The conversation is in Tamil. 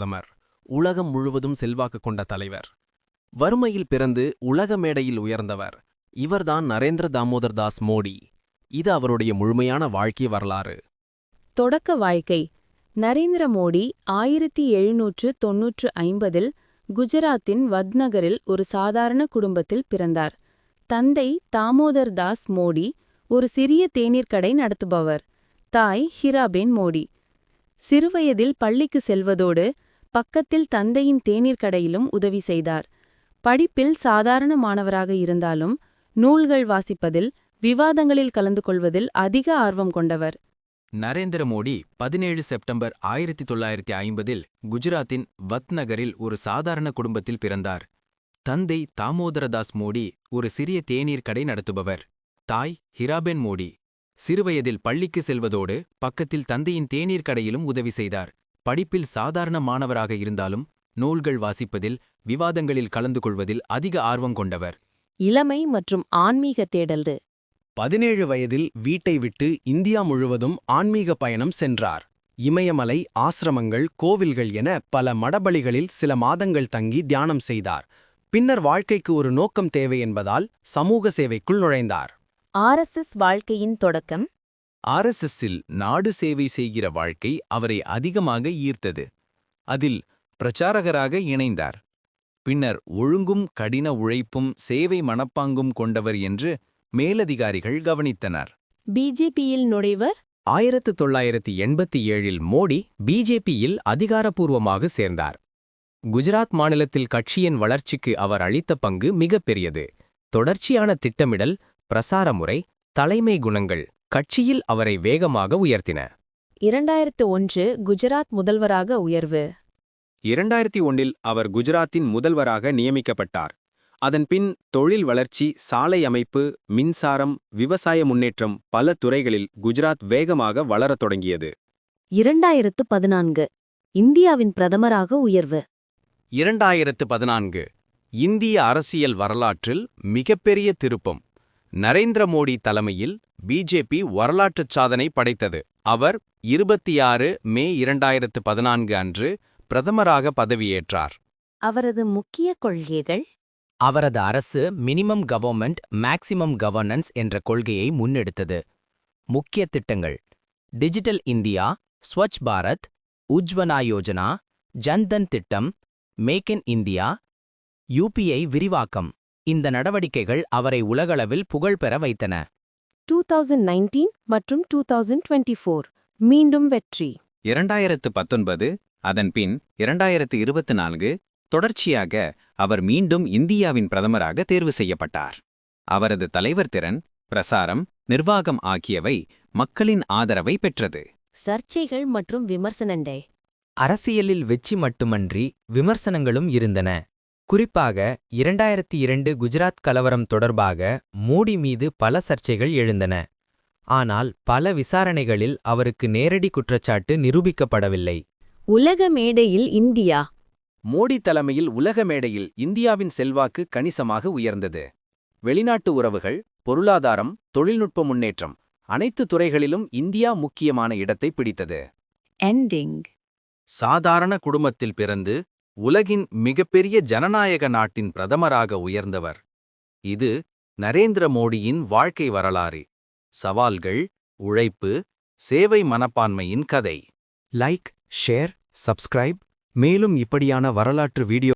பிரதமர் உலகம் முழுவதும் செல்வாக்கு கொண்ட தலைவர். வறுமையில் பிறந்து உலக மேடையில் உயர்ந்தவர் இவர்தான் நரேந்திர தாமோதர் தாஸ் மோடி. இது அவருடைய முழுமையான வாழ்க்கை வரலாறு. தொடக்க வாழ்க்கை. நரேந்திர மோடி ஆயிரத்தி எழுநூற்று தொன்னூற்று ஐம்பதில் குஜராத்தின் வத்நகரில் ஒரு சாதாரண குடும்பத்தில் பிறந்தார். தந்தை தாமோதர் தாஸ் மோடி ஒரு சிறிய தேநீர் கடை நடத்துபவர். தாய் ஹிராபேன் மோடி. சிறுவயதில் பள்ளிக்கு செல்வதோடு பக்கத்தில் தந்தையின் தேநீர் கடையிலும் உதவி செய்தார். படிப்பில் சாதாரண மாணவராக இருந்தாலும் நூல்கள் வாசிப்பதில் விவாதங்களில் கலந்து கொள்வதில் அதிக ஆர்வம் கொண்டவர். நரேந்திர மோடி பதினேழு செப்டம்பர் ஆயிரத்தி தொள்ளாயிரத்தி ஐம்பதில் குஜராத்தின் வத் நகரில் ஒரு சாதாரண குடும்பத்தில் பிறந்தார். தந்தை தாமோதரதாஸ் மோடி ஒரு சிறிய தேநீர் கடை நடத்துபவர். தாய் ஹிராபென் மோடி சிறுவயதில் பள்ளிக்கு செல்வதோடு பக்கத்தில் தந்தையின் தேநீர் கடையிலும் உதவி செய்தார். படிப்பில் சாதாரண மாணவராக இருந்தாலும் நூல்கள் வாசிப்பதில் விவாதங்களில் கலந்து கொள்வதில் அதிக ஆர்வம் கொண்டவர். இளமை மற்றும் ஆன்மீக தேடல்து. பதினேழு வயதில் வீட்டை விட்டு இந்தியா முழுவதும் ஆன்மீக பயணம் சென்றார். இமயமலை ஆசிரமங்கள் கோவில்கள் என பல மடபலிகளில் சில மாதங்கள் தங்கி தியானம் செய்தார். பின்னர் வாழ்க்கைக்கு ஒரு நோக்கம் தேவை என்பதால் சமூக சேவைக்குள் நுழைந்தார். ஆர்எஸ்எஸ் வாழ்க்கையின் தொடக்கம் ஆர்எஸ்எஸ்ஸில் நாடு சேவை செய்கிற வாழ்க்கை அவரை அதிகமாக ஈர்த்தது. அதில் பிரச்சாரகராக இணைந்தார். பின்னர் ஒழுங்கும் கடின உழைப்பும் சேவை மனப்பாங்கும் கொண்டவர் என்று மேலதிகாரிகள் கவனித்தனர். பிஜேபியில் நுழைவர்? ஆயிரத்து தொள்ளாயிரத்தி எண்பத்தி ஏழில் மோடி பிஜேபியில் அதிகாரப்பூர்வமாக சேர்ந்தார். குஜராத் மாநிலத்தில் கட்சியின் வளர்ச்சிக்கு அவர் அளித்த பங்கு மிகப்பெரியது. தொடர்ச்சியான திட்டமிடல் பிரசார முறை தலைமை குணங்கள் கட்சியில் அவரை வேகமாக உயர்த்தின. இரண்டாயிரத்து ஒன்று குஜராத் முதல்வராக உயர்வு. இரண்டாயிரத்தி ஒன்றில் அவர் குஜராத்தின் முதல்வராக நியமிக்கப்பட்டார். அதன்பின் தொழில் வளர்ச்சி சாலை அமைப்பு மின்சாரம் விவசாய முன்னேற்றம் பல துறைகளில் குஜராத் வேகமாக வளரத் தொடங்கியது. இரண்டாயிரத்து பதினான்கு இந்தியாவின் பிரதமராக உயர்வு. இரண்டாயிரத்து பதினான்கு இந்திய அரசியல் வரலாற்றில் மிகப்பெரிய திருப்பம். நரேந்திர மோடி தலைமையில் பிஜேபி வரலாற்றுச் சாதனை படைத்தது. அவர் இருபத்தி ஆறு மே இரண்டாயிரத்து பதினான்கு அன்று பிரதமராக பதவியேற்றார். அவரது முக்கிய கொள்கைகள்? அவரது அரசு மினிமம் கவர்மெண்ட் மேக்சிமம் கவர்னன்ஸ் என்ற கொள்கையை முன்னெடுத்தது. முக்கிய திட்டங்கள். டிஜிட்டல் இந்தியா ஸ்வச் பாரத் உஜ்வனா யோஜனா ஜன்தன் திட்டம் மேக் இன் இந்தியா யூபிஐ விரிவாக்கம். இந்த நடவடிக்கைகள் அவரை உலகளவில் புகழ்பெற வைத்தன. டூ தௌசண்ட் நைன்டீன் மற்றும் டூ தௌசண்ட் டுவெண்ட்டி ஃபோர் மீண்டும் வெற்றி. இரண்டாயிரத்து பத்தொன்பது அதன்பின் இரண்டாயிரத்து இருபத்து நான்கு தொடர்ச்சியாக அவர் மீண்டும் இந்தியாவின் பிரதமராக தேர்வு செய்யப்பட்டார். அவரது தலைவர் திறன் பிரசாரம் நிர்வாகம் ஆகியவை மக்களின் ஆதரவை பெற்றது. சர்ச்சைகள் மற்றும் விமர்சனண்டே அரசியலில் வெற்றி மட்டுமன்றி விமர்சனங்களும் இருந்தன. குறிப்பாக இரண்டாயிரத்தி இரண்டு குஜராத் கலவரம் தொடர்பாக மோடி மீது பல சர்ச்சைகள் எழுந்தன. ஆனால் பல விசாரணைகளில் அவருக்கு நேரடி குற்றச்சாட்டு நிரூபிக்கப்படவில்லை. உலக மேடையில் இந்தியா. மோடி தலைமையில் உலக மேடையில் இந்தியாவின் செல்வாக்கு கணிசமாக உயர்ந்தது. வெளிநாட்டு உறவுகள் பொருளாதாரம் தொழில்நுட்ப முன்னேற்றம் அனைத்து துறைகளிலும் இந்தியா முக்கியமான இடத்தை பிடித்தது. எண்டிங் சாதாரண குடும்பத்தில் பிறந்து உலகின் மிகப்பெரிய ஜனநாயக நாட்டின் பிரதமராக உயர்ந்தவர். இது நரேந்திர மோடியின் வாழ்க்கை வரலாறு. சவால்கள் உழைப்பு சேவை மனப்பான்மையின் கதை. Like share subscribe. மேலும் இப்படியான வரலாற்று வீடியோ